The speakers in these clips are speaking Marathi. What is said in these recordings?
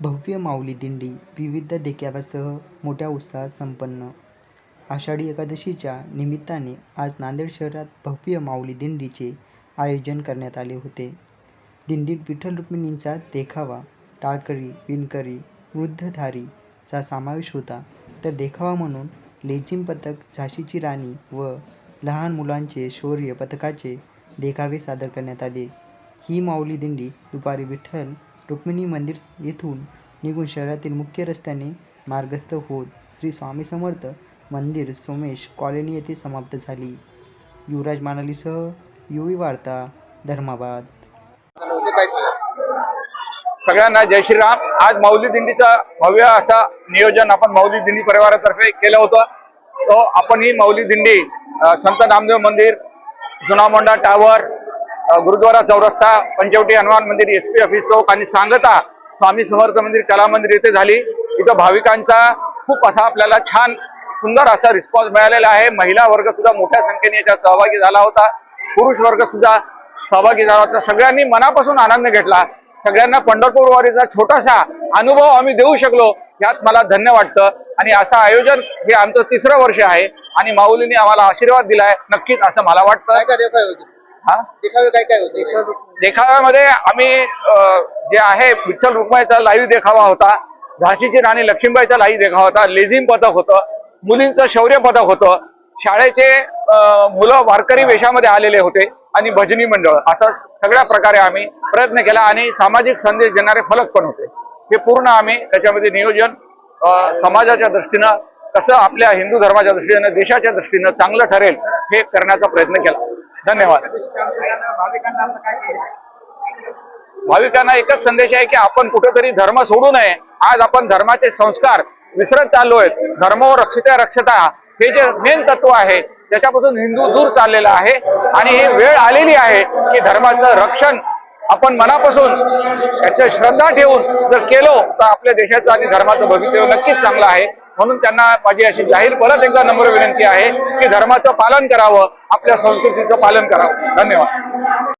भव्य माऊली दिंडी विविध देखाव्यासह मोठ्या उत्साहात संपन्न. आषाढी एकादशीच्या निमित्ताने आज नांदेड शहरात भव्य माऊली दिंडीचे आयोजन करण्यात आले होते. दिंडीत विठ्ठल रुक्मिणींचा देखावा टाळकरी विणकरी वृद्धधारीचा समावेश होता. तर देखावा म्हणून लेझिम पथक झाशीची राणी व लहान मुलांचे शौर्य पथकाचे देखावे सादर करण्यात आले. ही माऊली दिंडी दुपारी विठ्ठल रुक्मिणी मंदिर येथून निघून शहरातील मुख्य रस्त्याने मार्गस्थ होत श्री स्वामी समर्थ मंदिर सोमेश कॉलनी येथे समाप्त झाली. युवराज मानालीसह युवी वार्ता धर्माबाद. सगळ्यांना जय श्रीराम. आज माऊली दिंडीचा भव्य असा नियोजन आपण माऊली दिंडी परिवारातर्फे केलं होतं. तो आपण ही माऊली दिंडी संत नामदेव मंदिर जुना मोंडा टावर गुरुद्वारा चौरस्ता पंचवटी हनुमान मंदिर एस पी ऑफिस चौक आणि सांगता स्वामी समर्थ मंदिर कला मंदिर येथे झाली. इथं भाविकांचा खूप असा आपल्याला छान सुंदर असा रिस्पॉन्स मिळालेला आहे. महिला वर्ग सुद्धा मोठ्या संख्येने याच्यात सहभागी झाला होता. पुरुष वर्ग सुद्धा सहभागी झाला होता. सगळ्यांनी मनापासून आनंद घेतला. सगळ्यांना पंढरपूर वारीचा छोटासा अनुभव आम्ही देऊ शकलो यात मला धन्य वाटतं. आणि असं आयोजन हे आमचं तिसरं वर्ष आहे. आणि माऊलीने आम्हाला आशीर्वाद दिलाय. नक्कीच असं मला वाटतं. हा? देखावे काय काय होते? देखाव्यामध्ये आम्ही जे आहे विठ्ठल रुक्माईचा लाईव्ह देखावा होता. झाशीची राणी लक्ष्मीबाईचा लाईव्ह देखावा होता. लेझिम पथक होतं. मुलींचं शौर्य पथक होतं. शाळेचे मुलं वारकरी वेशामध्ये आलेले होते. आणि भजनी मंडळ. असा सगळ्या प्रकारे आम्ही प्रयत्न केला आणि सामाजिक संदेश देणारे फलक पण होते. हे पूर्ण आम्ही त्याच्यामध्ये नियोजन समाजाच्या दृष्टीनं कसं आपल्या हिंदू धर्माच्या दृष्टीनं देशाच्या दृष्टीनं चांगलं ठरेल हे करण्याचा प्रयत्न केला. धन्यवाद. भाविकांना एकच संदेश आहे की आपण कुठेतरी धर्म सोडू नये. आज आपण धर्माचे संस्कार विसरत चाललो आहेत. धर्म रक्षिता रक्षता हे जे मेन तत्व आहे त्याच्यापासून हिंदू दूर चाललेला आहे. आणि ही वेळ आलेली आहे की धर्माचं रक्षण आपण मनापासून याच्या श्रद्धा ठेवून जर केलो तर आपल्या देशाचं आणि धर्माचं भवितव्य नक्कीच चांगलं आहे. म्हणून त्यांना माझी अशी जाहीर परत एकदा नम्र विनंती आहे की धर्माचं पालन करावं आपल्या संस्कृतीचं पालन करावं. धन्यवाद.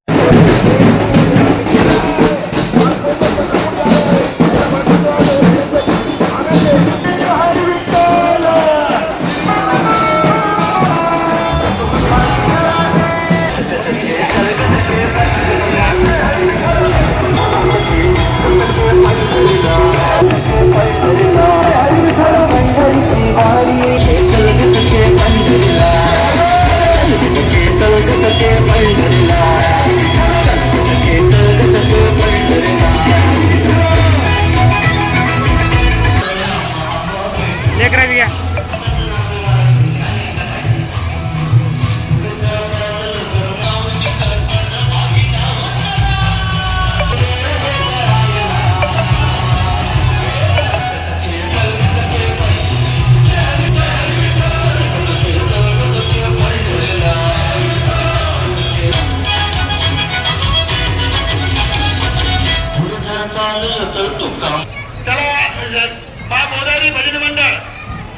त्याला बा मोदारी भजन मंडळ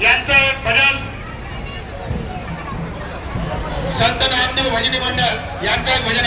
यांचं एक भजन संत नामदेव भजनी मंडळ यांचं एक भजन